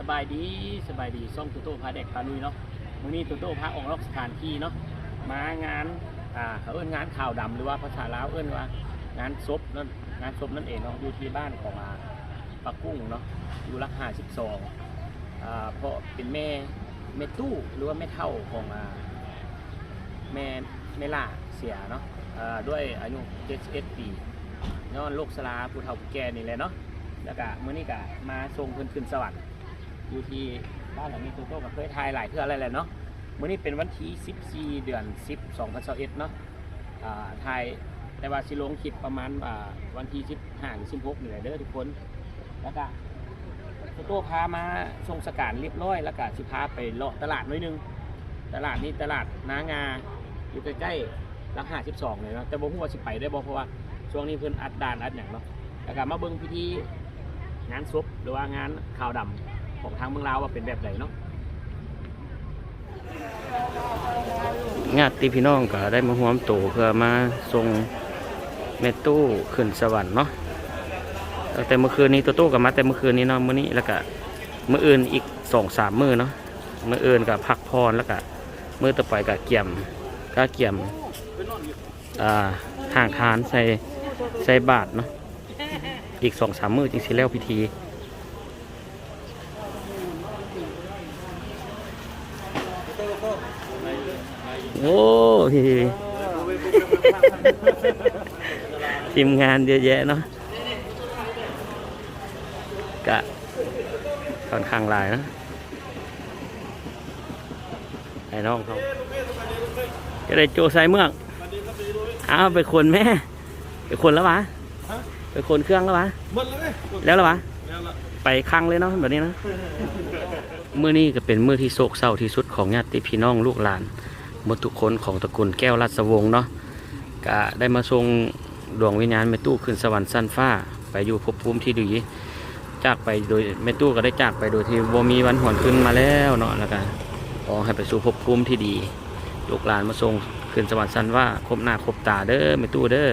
สบายดีสบายดีส่งตุโต้พาเด็กพาลุยเนาะวันนี้ตุโต้พาออกนอกสถานที่เนาะมางานอ่าเขาเอิ้นงานข่าวดำหรือว่าภาษาลาวเอิ้นว่างานศพนั่นงานศพนั่นเองเนาะอยู่ที่บ้านของอาปักกุ้งเนาะอยู่รักหาสิบสองอ่าเพราะเป็นแม่แม่ตู้หรือว่าแม่เท่าของอ่าแม่แม่ล่าเสียเนาะอ่าด้วยอายุ71ปีย้อนโรคสลาผู้เฒ่าผู้แก่นี่แหละเนาะแล้วก็มื้อนี้ก็มาส่งเพิ่นขึ้นสวรรค์ อยู่ที่บ้านหลังนี้ตัวโตก็เคยทายหลายเทื่ออะไรแหละเนาะมื้อนี้เป็นวันที่14 เดือน 10 2021เนาะอ่าทายแต่ว่าสิลงคลิปประมาณอ่าวันที่15หรือ16นี่แหละเด้อทุกคน แล้วก็ตัวโตพามาส่งสการเรียบร้อย แล้วก็สิพาไปเลาะตลาดหน้อยนึง ตลาดนี้ตลาดนางาอยู่ใกล้ๆรัก52เลยเนาะแต่บ่ฮู้ว่าสิไปได้บ่เพราะว่าช่วงนี้เพิ่นอัดด่านอัดหยังเนาะแล้วก็มาเบิ่งพิธีงานศพหรือว่างานข่าวดำ ของทางเมืองลาวว่าเป็นแบบไหนเนาะญาติพี่น้องก็ได้มาห่วมโตเพื่อมาส่งเมตู้ขึ้นสวรรค์เนาะตั้งแต่เมื่อคืนนี้ตัวตู้กับมาแต่เมื่อคืนนี้เนาะมื้อนี้แล้วก็มื้ออื่นอีกสองสามมื้อเนาะมื้ออื่นก็พักพรแล้วก็มื้อต่อไปก็เกี่ยมก็เกี่ยมอ่าห่างคานใส่ใส่บาทเนาะอีกสองสามมื้อจริงสิแล้วพิธี โอ้ยทีมงานเยอะแยะเนาะกะค่อนข้างหลายนะไอ้น้องเขาจะได้โจไซเมืองอ้าวไปคนแม่ ไปคนแล้ววะไปคนเครื่องแล้ววะหมดเลยแล้วแล้ววะแล้วละไปครั้งเลยเนาะแบบนี้นะมื้อนี้ก็เป็นมื้อที่โศกเศร้าที่สุดของญาติพี่น้องลูกหลาน หมดทุกคนของตระกูลแก้วรัศวงศ์เนาะก็ได้มาทรงดวงวิญญาณแม่ตู้ขึ้นสวรรค์สั้นฟ้า ไปอยู่ภพภูมิที่ดีจากไปโดยแม่ตู้ก็ได้จากไปโดยที่บ่มีวันหวนขึ้นมาแล้วเนาะแล้วก็ขอให้ไปสู่ภพภูมิที่ดีลูกหลานมาทรงขึ้นสวรรค์สั้นว่าครบหน้าครบตาเด้อแม่ตู้เด้อ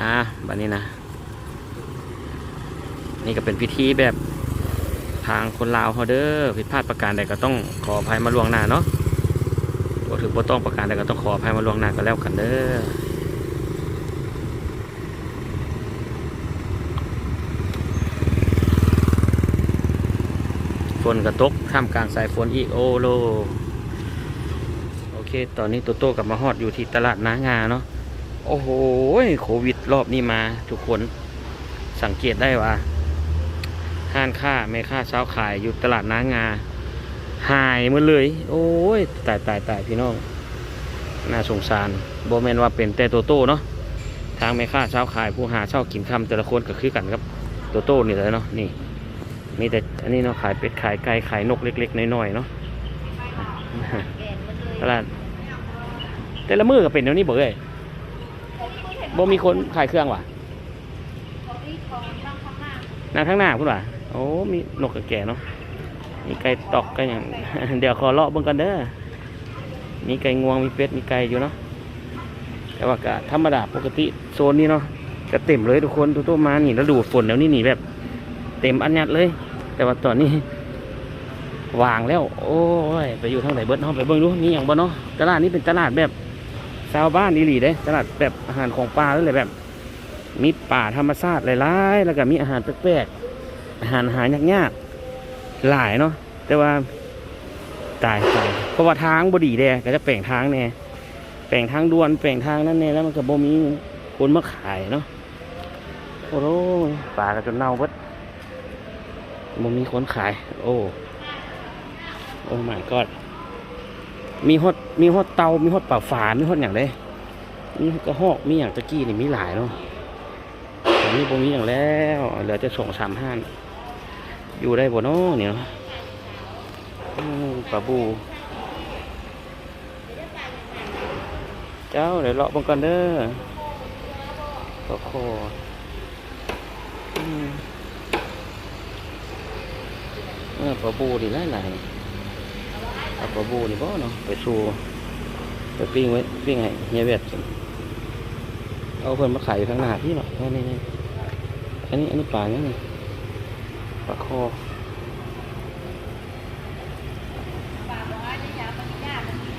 ฮะบัดนี้นะ นี่ก็เป็นพิธีแบบทางคนลาวเขาเด้อผิดพลาดประการใดก็ต้องขออภัยมาล่วงหน้าเนาะ บ่ถือบ่ต้องประการใดก็ต้องขออภัยมาล่วงหน้าก็แล้วกันเด้อฝนกระตกท่ามกลางสายฝนอีกโอโลโอเค ตอนนี้โตโต้กลับมาฮอดอยู่ที่ตลาดนางาเนาะโอ้โหโควิดรอบนี้มาทุกคนสังเกตได้ว่าห้านค้าแม่ค้าเช้าขายอยู่ตลาดน้างา หายหมดเลย โอ้ยตายตายตายพี่น้อง น่าสงสารโบแมนว่าเป็นแต่โตโต้เนาะทางแม่ค้าเช้าขายผู้หาเช้ากินคำแต่ละคนก็คือกันครับโตโต้นี่เลยเนาะนี่มีแต่อันนี้เนาะขายเป็ดขายไก่ขายนกเล็ก ๆน้อยๆเนาะตลาดแต่ละมือก็เป็นเดี๋ยวนี้บอกเลยบ่มีคนขายเครื่องว่ะนาข้างหน้าพุ่นว่ะโอ้มีนกกระแก่เนาะ มีไก่ตอกไก่อย่างเดี๋ยวขอเลาะเบิ่งกันเด้อมีไก่งวงมีเป็ดมีไก่อยู่เนาะแต่ว่ากะธรรมดาปกติโซนนี้เนาะจะเต็มเลยทุกคนทุกตัวมานี่แล้วดูฝนแล้วนี่นี่แบบ เต็มอันยัดเลย แต่ว่าตอนนี้วางแล้ว โอ้ยไปอยู่ทางไหนเบิดเนาะไปเบิ่งดูนี่อย่างบ่เนาะตลาดนี้เป็นตลาดแบบชาวบ้านอีหลีเด้ตลาดแบบอาหารของป่าเลยแบบ มีป่าธรรมชาติหลายๆ แล้วก็มีอาหารแปลกๆอาหารหายากๆ หลายเนาะแต่ว่าตายตายเพราะว่าทางบดีแดก็จะแปลงทางแน่แปลงทางด่วนแปลงทางนั่นแน่แล้วมันก็บ่มีคนมาขายเนาะโอ้โหป่าก็จนเน่าเบิดบ่มีคนขาย โอ้โอ้ my god มีฮอดมีฮอดเตามีฮอดป่าฝามีฮอดอย่างเด้มีกระหอกมีอย่างตะกี้นี่มีหลายเนาะอันนี้พวกนี้อย่างแล้วเหลือจะส่งสามห้าน อยู่ได้บ่เนาะเนี่ยปลาบูเจ้าเดี๋ยวเลาะบังกันเด้อปลาคอเออปลาบูดีหลายหลายๆเอปลาบูนี่บ่เนาะไปสู่ไปปิ้งไว้ปิ้งให้เฮียเวทเอาเพิ่นมาขายอยู่ข้างหน้าพี่เนาะนี่นี่อันนี้อันนี้ปลาเนี่ย ประคอ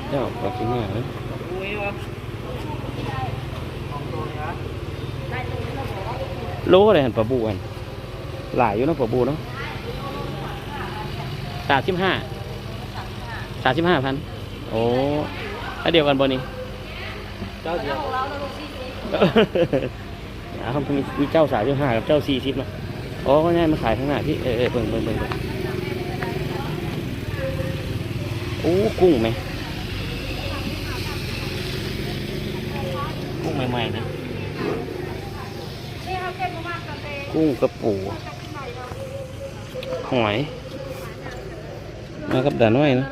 เจ้าปลาขี้หน้เลยโลอะไรหันปลาบูอันหลายอยู่นะปลาบูเนาะสามสิบห้าสามสิบห้าพันโอ้แล้วเดียวกันบนี่เจ้าเดียวเอามีเจ้าสามสิบห้ากับเจ้าสี่สิบนะ อ๋อก็ง่ายมาขายข้างหน้าที่ เออเออเบิ่งเบิ่งเบิ่งเบิ่งโอ้กุ้งไหม กุ้งใหม่ๆนะ กุ้งกระปูหอยมากับด่าน้อยนะ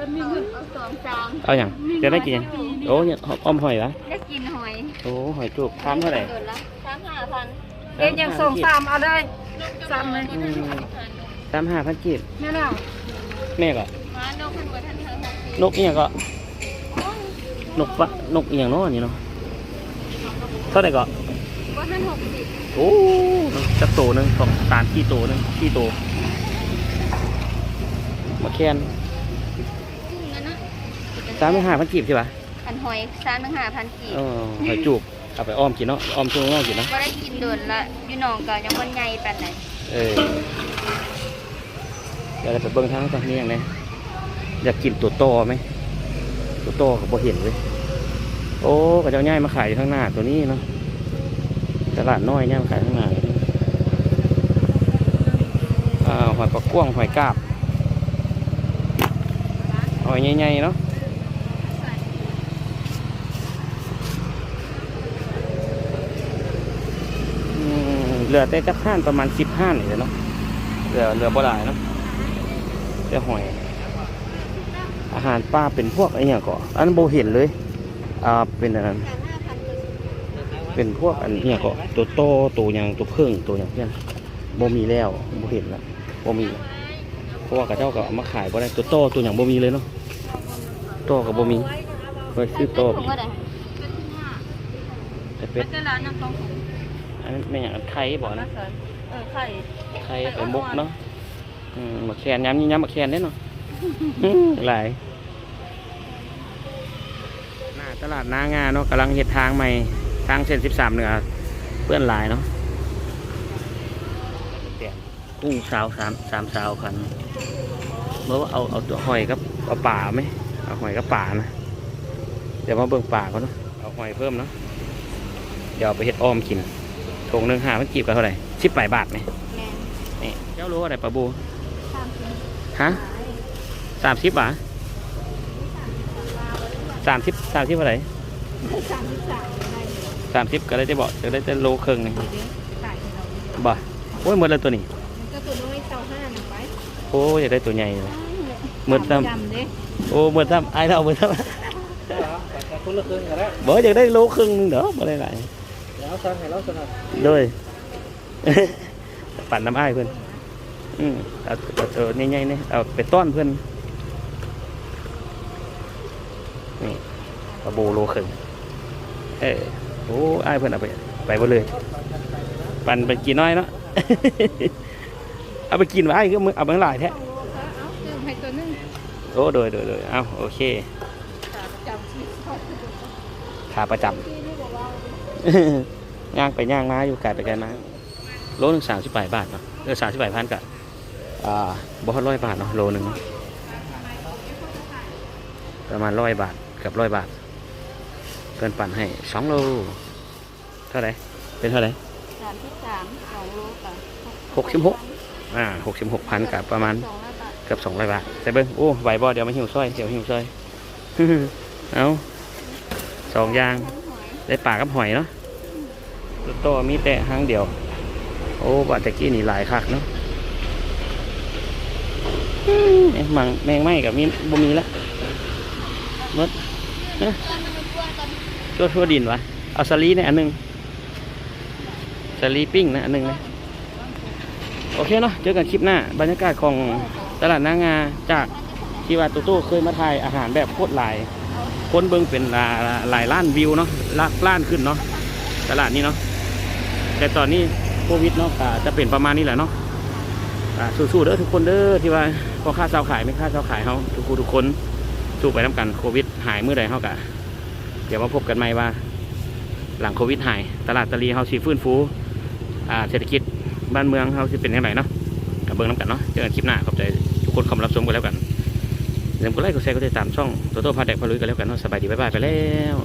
สองสามเอาอย่างจะได้กินยังโอ้ยอ้อมหอยละได้กินหอย โอ้หอยจุกทำเท่าไหร่เกินละสามห้าพันเอ็นยังส่งสามเอาได้สามเลยอืมสามห้าพันกีบแม่แล้วแม่ก็มานกพันกว่าท่านเธอหกสิบนกเอียงก็ นกปะนกเอียงเนาะอันนี่เนาะเท่าไหร่ก็ว่าท่านหกสิบโอ้จักโตหนึงสองตามขี้โตหนึงขี้โตมาแคนกุ้งนะนะสามห้าพันกีบใช่ปะอันหอยสามถึงห้าพันกีบเออหอยจูบเอาไปอ้อมกินเนาะอ้อมช่วงอ้อมกินเนาะว่าได้กินเดินละอยู่หนองก็ยังวันใหญ่ปานไหน เออเดี๋ยวเราไปเบิ้งทางตอนนี้ย่างไรอยากกินตัวโตไหมตัวโตก็บ่เห็นเลยโอ้ก็เจ้าย่ายมาขายอยู่ข้างหน้าตัวนี้เนาะตลาดน้อยเนี่ยมาขายข้างหน้าอ่าหอยปลาก้วงหอยกาบหอยใหญ่ๆเนาะ เหลือแต่จักห้านประมาณสิบห้านนี่แหละเนาะเหลือเหลือบ่หลายเนาะแต่หอย อาหารปลาเป็นพวกไอ้เนี่ยก็อันนั้นโบเห็นเลยอ่าเป็นอันนั้นสามห้าพันเลยเป็นพวกอันเนี่ยก็ตัวโตตัวหยังตัวเพิ่งตัวหยังเพื่อนโบมีแล้วโบเห็นแล้วโบมีเพราะว่ากระเจ้าก็เอามาขายบ่ได้ตัวโตตัวหยังโบมีเลยเนาะโตกับโบมีเคยซื้อโตผมว่าได้แต่เป็ด เป็นร้านน้ำตองอันนั้นไม่อย่างอันไข่บอกนะเออไข่ไข่ไปมุกเนาะอืมมาแคนย้ำยี่ย้ำมาแคนได้เนาะอื้อหลายหน้าตลาดหน้างานเนาะกำลังเห็ดทางใหม่ทางเส้นสิบสามเหนือเพื่อนหลายเนาะกุ้งสาวสามสามสาวคันเมื่อว่าเอาเอาตัวหอยกับเอาป่าไหมเอาหอยกับป่านะเดี๋ยวมาเบิ่งป่าเขาเนาะเอาหอยเพิ่มเนาะเดี๋ยวเอาไปเห็ดอ้อมกิน ถุงหนึ่งหามันกีบกันเท่าไหร่สิบแปดบาทไหมแมนนี่เจ้ารู้อะไรปลาบูสามสิบฮะสามสิบบาทสามสิบสามสิบเท่าไหร่สามสิบสามได้สามสิบก็ได้จะบอกจะได้จะโลครึ่งหนึงเดี๋ยวขายให้เราบ่โอ้ยหมดแล้วตัวนี้มันก็ตัวน้อยเต่าห้าหนึ่งไปโอ้ยอยากได้ตัวใหญ่เลยหมดซ้จำเด้ำโอ้หมดซ้ำไอ้เราหมดซ้แต่คนละครึ่งก็ได้ำบ่อยากได้โลครึ่งหนึงเด้อบ่ได้หลาย แล้วสั่งให้เราสนับโดย ปั่นน้ำอ้ายเพื่อนอืมเอาเอาตัวใหญ่ๆนี่เอาไปต้อนเพื่อนนี่ปลาบูโลครึ่งเออโอ้อ้ายเพื่อนเอาไปไปหมดเลย ปั่นไปกินน้อยเนาะ เอาไปกินไว้ก็มึงเอาไปหลายแท้เอาซื้อให้ตัวนึงโอ้โดยโดยโดยเอาโอเคจำชีสขาประจำ ย่างไปย่างมาอยู่ไกลไปไกลมาโลหนึ่งสามสิบแปดบาทเนาะเออสามสิบแปดพันกับอ่าบ่ฮอดร้อยบาทเนาะโลหนึ่งเนาะประมาณร้อยบาทกับร้อยบาทเพื่อนปั่นให้สองโลเท่าไหร่เป็นเท่าไหร่สามสิบสามสองโลกับหกสิบหกอ่าหกสิบหกพันกับประมาณสองร้อยบาทเกือบสองร้อยบาทใส่เบิ้งโอ้ไหวบ่เดี๋ยวมาหิวซอยเดี๋ยวหิวซอยเอาสองอย่างทั้งหอยได้ปลากับหอยเนาะ ตัวโตมีแต่หางเดียว โอ้บาตะกี้นี่หลายคักเนาะอืมเอ๊ะมังแมงไหม้กับมีบ่มีละหมดเอ๊ะทั่วทั่วดินวะเอาสลีเนี่ยอันนึงสลีปิ้งนะอันหนึงนะโอเคเนาะเจอกันคลิปหน้า บรรยากาศของตลาดนางาจากที่ว่าตู้ตู้เคยมาถ่ายอาหารแบบโคตรหลายคนเบิ่งเป็นหลายล้านวิวเนาะลักล้านขึ้นเนาะตลาดนี้เนาะ แต่ตอนนี้โควิดเนาะจะเป็นประมาณนี้แหละเนาะสู้ๆเด้อทุกคนเด้อที่ว่าพอค่าเช่าขายไม่ค่าเช่าขายเขาทุกคนทุกคนสู้ไปน้ำกันโควิดหายเมื่อใดเฮากะเดี๋ยวมาพบกันใหม่ว่า หลังโควิดหาย ตลาดตะลีเฮาสิฟื้นฟูอ่าเศรษฐกิจบ้านเมืองเฮาสิเป็นยังไงเนาะกับเบิ่งน้ำกันเนาะเจอกันคลิปหน้าขอบใจทุกคนเข้ามรับชมกันแล้วกันอย่าลืมกดไลค์กดแชร์กดติดตามช่องโตโต้พาเด็กพาลุยกันแล้วกันเนาะสบายดีบ๊ายบายไปแล้ว